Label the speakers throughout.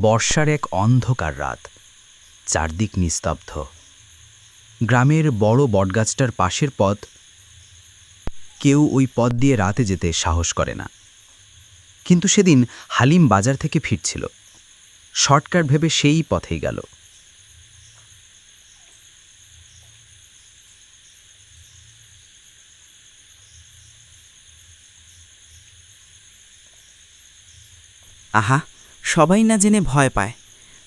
Speaker 1: বর্ষার এক অন্ধকার রাত। চারদিক নিস্তব্ধ। গ্রামের বড় বটগাছটার পাশের পথ কেউ ওই পথ দিয়ে রাতে যেতে সাহস করে না। কিন্তু সেদিন হালিম বাজার থেকে ফিরছিল। শর্টকাট ভেবে সেই পথেই গেল।
Speaker 2: আহা! সবাই না জেনে ভয় পায়।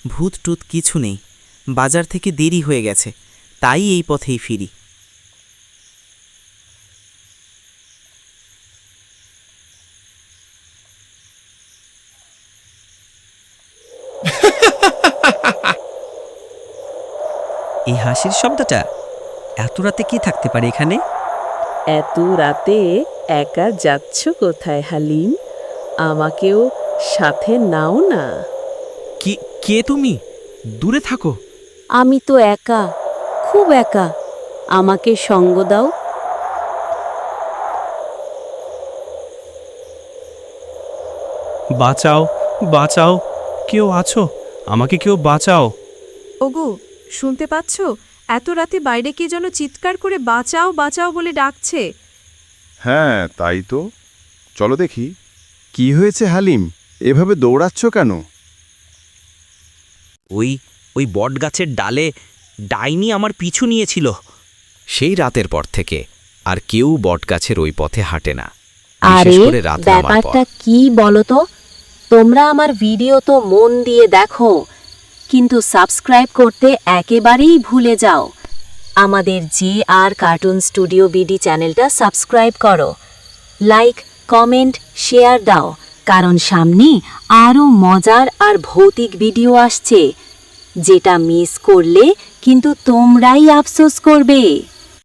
Speaker 2: ভূত টুত কিছু নেই। বাজার থেকে দেরি হয়ে গেছে। তাই এই পথেই ফিরি।
Speaker 3: এই হাসির শব্দটা এত রাতে কি থাকতে পারে এখানে?
Speaker 4: এত রাতে একা যাচ্ছ কোথায় হালিম? আমাকেও সাথে নাও না।
Speaker 5: কি কে তুমি? দূরে থাকো।
Speaker 6: আমি তো একা খুব একা। আমাকে সঙ্গ দাও।
Speaker 5: বাঁচাও বাঁচাও। কেউ আছো? আমাকে কেউ বাঁচাও।
Speaker 7: ওগো শুনতে পাচ্ছ? এত রাতে বাইরে কে যেন চিৎকার করে বাঁচাও বাঁচাও বলে ডাকছে।
Speaker 8: হ্যাঁ তাই তো। চলো দেখি। কি হয়েছে হালিম? এভাবে দৌড়াচ্ছ কেন?
Speaker 9: ওই ওই বটগাছের ডালে ডাইনি আমার পিছু নিয়েছিল।
Speaker 1: সেই রাতের পর থেকে আর কেউ বটগাছের ওই পথে হাঁটে না।
Speaker 6: আরে
Speaker 1: বিশেষ করে রাত নামার পর
Speaker 6: ব্যাপারটা কি বলো তো তোমরা আমার ভিডিও তো মন দিয়ে দেখো কিন্তু সাবস্ক্রাইব করতে একেবারেই ভুলে যাও। আমাদের G R cartoon studio BD চ্যানেলটা সাবস্ক্রাইব করো লাইক কমেন্ট শেয়ার দাও। কারণ সামনে আরও মজার আর ভৌতিক ভিডিও আসছে। যেটা মিস করলে কিন্তু তোমরাই আফসোস করবে।